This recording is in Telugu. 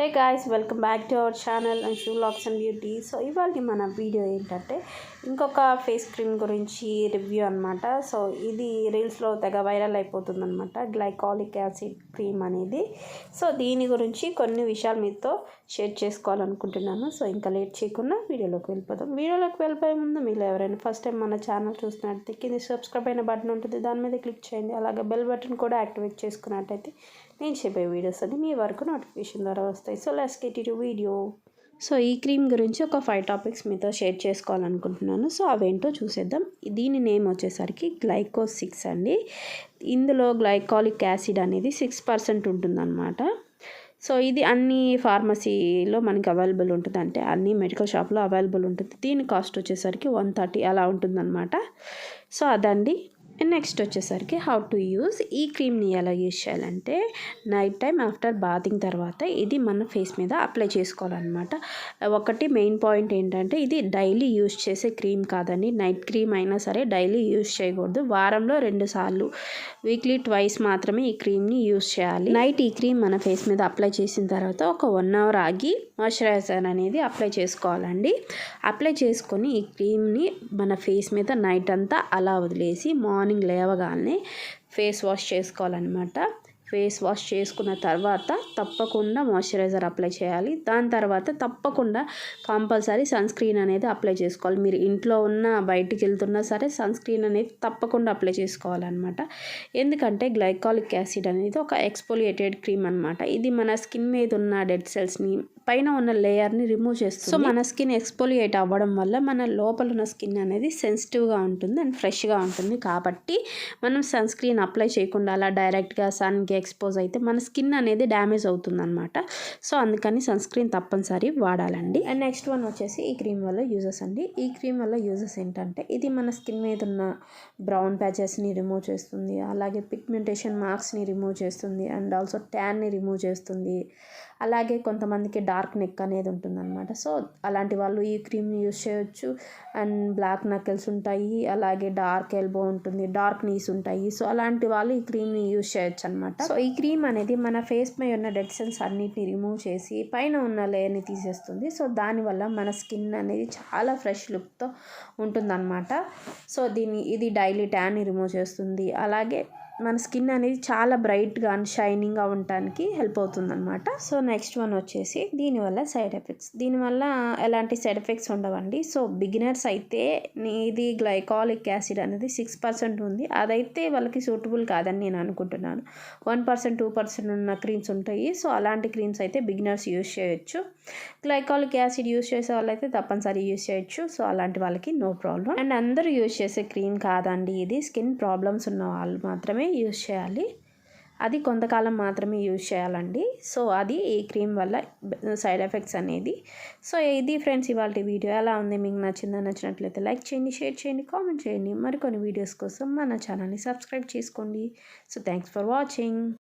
Hey guys welcome back to our channel and shoe locks and beauty. So ఇవాళ మన వీడియో ఏంటంటే ఇంకొక ఫేస్ క్రీమ్ గురించి రివ్యూ అనమాట సో ఇది రీల్స్లో తెగ వైరల్ అయిపోతుంది అనమాట గ్లైకాలిక్ యాసిడ్ క్రీమ్ అనేది. సో దీని గురించి కొన్ని విషయాలు మీతో షేర్ చేసుకోవాలనుకుంటున్నాను. సో ఇంకా లేట్ చేయకుండా వీడియోలోకి వెళ్ళిపోదాం. వీడియోలోకి వెళ్ళిపోయే ముందు మీరు ఎవరైనా ఫస్ట్ టైం మన ఛానల్ చూసినట్టయితే కింద సబ్స్క్రైబ్ అయిన బటన్ ఉంటుంది. దాని మీద క్లిక్ చేయండి. అలాగే బెల్ బటన్ కూడా యాక్టివేట్ చేసుకున్నట్టయితే నేను చెప్పే వీడియోస్ అన్ని మీ వరకు నోటిఫికేషన్ ద్వారా వస్తాయి. So let's get into video so ఈ క్రీమ్ గురించి ఒక ఫైవ్ టాపిక్స్ మీతో షేర్ చేసుకోవాలనుకుంటున్నాను. సో అవేంటో చూసేద్దాం. దీని నేమ్ వచ్చేసరికి గ్లైకో సిక్స్ అండి. ఇందులో గ్లైకాలిక్ యాసిడ్ అనేది సిక్స్ పర్సెంట్ ఉంటుందన్నమాట. సో ఇది అన్ని ఫార్మసీలో మనకి అవైలబుల్ ఉంటుంది. అంటే అన్ని మెడికల్ షాప్లో అవైలబుల్ ఉంటుంది. దీని కాస్ట్ వచ్చేసరికి వన్ థర్టీ అలా ఉంటుందన్నమాట. సో అదండి. నెక్స్ట్ వచ్చేసరికి హౌ టు యూస్ ఈ క్రీమ్ని ఎలా యూజ్ చేయాలంటే నైట్ టైం ఆఫ్టర్ బాతింగ్ తర్వాత ఇది మన ఫేస్ మీద అప్లై చేసుకోవాలన్నమాట. ఒకటి మెయిన్ పాయింట్ ఏంటంటే ఇది డైలీ యూజ్ చేసే క్రీమ్ కాదండి. నైట్ క్రీమ్ అయినా సరే డైలీ యూజ్ చేయకూడదు. వారంలో రెండు సార్లు వీక్లీ ట్వైస్ మాత్రమే ఈ క్రీమ్ని యూజ్ చేయాలి. నైట్ ఈ క్రీమ్ మన ఫేస్ మీద అప్లై చేసిన తర్వాత ఒక వన్ అవర్ ఆగి మాయిశ్చరైజర్ అనేది అప్లై చేసుకోవాలండి. అప్లై చేసుకొని ఈ క్రీమ్ని మన ఫేస్ మీద నైట్ అంతా అలా వదిలేసి మార్నింగ్ లేవగానే ఫేస్ వాష్ చేసుకోవాలన్నమాట. ఫేస్ వాష్ చేసుకున్న తర్వాత తప్పకుండా మాయిశ్చరైజర్ అప్లై చేయాలి. దాని తర్వాత తప్పకుండా కంపల్సరీ సన్ స్క్రీన్ అనేది అప్లై చేసుకోవాలి. మీరు ఇంట్లో ఉన్న బయటికి వెళ్తున్నా సరే సన్ స్క్రీన్ అనేది తప్పకుండా అప్లై చేసుకోవాలన్నమాట. ఎందుకంటే గ్లైకాలిక్ యాసిడ్ అనేది ఒక ఎక్స్పోలియేటెడ్ క్రీమ్ అనమాట ఇది మన స్కిన్ మీద ఉన్న డెడ్ సెల్స్ని పైన ఉన్న లేయర్ని రిమూవ్ చేస్తుంది. సో మన స్కిన్ ఎక్స్పోలియేట్ అవ్వడం వల్ల మన లోపల ఉన్న స్కిన్ అనేది సెన్సిటివ్గా ఉంటుంది అండ్ ఫ్రెష్గా ఉంటుంది. కాబట్టి మనం సన్ స్క్రీన్ అప్లై చేయకుండా అలా డైరెక్ట్గా సన్కి ఎక్స్పోజ్ అయితే మన స్కిన్ అనేది డ్యామేజ్ అవుతుంది అనమాట సో అందుకని సన్ స్క్రీన్ తప్పనిసరి వాడాలండి. అండ్ నెక్స్ట్ వన్ వచ్చేసి ఈ క్రీమ్ వల్ల యూజెస్ అండి. ఈ క్రీమ్ వల్ల యూజెస్ ఏంటంటే ఇది మన స్కిన్ మీద ఉన్న బ్రౌన్ ప్యాచెస్ని రిమూవ్ చేస్తుంది. అలాగే పిగ్మెంటేషన్ మార్క్స్ని రిమూవ్ చేస్తుంది. అండ్ ఆల్సో ట్యాన్ని రిమూవ్ చేస్తుంది. అలాగే కొంతమందికి డార్క్ నెక్ అనేది ఉంటుందన్నమాట. సో అలాంటి వాళ్ళు ఈ క్రీమ్ని యూస్ చేయొచ్చు. అండ్ బ్లాక్ నకెల్స్ ఉంటాయి. అలాగే డార్క్ ఎల్బో ఉంటుంది. డార్క్ నీస్ ఉంటాయి. సో అలాంటి వాళ్ళు ఈ క్రీమ్ని యూస్ చేయొచ్చు అనమాట సో ఈ క్రీమ్ అనేది మన ఫేస్ పై ఉన్న డెడ్ సెల్స్ అన్నిటిని రిమూవ్ చేసి పైన ఉన్న లేయర్ని తీసేస్తుంది. సో దానివల్ల మన స్కిన్ అనేది చాలా ఫ్రెష్ లుక్తో ఉంటుందన్నమాట. సో దీన్ని ఇది డైలీ ట్యాన్ని రిమూవ్ చేస్తుంది. అలాగే మన స్కిన్ అనేది చాలా బ్రైట్గా అండ్ షైనింగ్గా ఉండటానికి హెల్ప్ అవుతుంది అనమాట సో నెక్స్ట్ వన్ వచ్చేసి దీనివల్ల సైడ్ ఎఫెక్ట్స్. దీనివల్ల ఎలాంటి సైడ్ ఎఫెక్ట్స్ ఉండవండి. సో బిగినర్స్ అయితే ఇది గ్లైకాలిక్ యాసిడ్ అనేది సిక్స్ పర్సెంట్ ఉంది. అదైతే వాళ్ళకి సూటబుల్ కాదని నేను అనుకుంటున్నాను. వన్ పర్సెంట్ టూ పర్సెంట్ ఉన్న క్రీమ్స్ ఉంటాయి. సో అలాంటి క్రీమ్స్ అయితే బిగినర్స్ యూస్ చేయొచ్చు. గ్లైకాలిక్ యాసిడ్ యూజ్ చేసే వాళ్ళైతే తప్పనిసరి యూస్ చేయొచ్చు. సో అలాంటి వాళ్ళకి నో ప్రాబ్లం అండ్ అందరూ యూస్ చేసే క్రీమ్ కాదండి ఇది. స్కిన్ ప్రాబ్లమ్స్ ఉన్న వాళ్ళు మాత్రమే యూజ్ చేయాలి. అది కొంతకాలం మాత్రమే యూజ్ చేయాలండి. సో అది ఈ క్రీమ్ వల్ల సైడ్ ఎఫెక్ట్స్ అనేది. సో ఇది ఫ్రెండ్స్ ఇవాళ వీడియో ఎలా ఉంది? మీకు నచ్చిందా? నచ్చినట్లయితే లైక్ చేయండి షేర్ చేయండి కామెంట్ చేయండి. మరికొన్ని వీడియోస్ కోసం మన ఛానల్ని సబ్స్క్రైబ్ చేసుకోండి. So thanks for watching.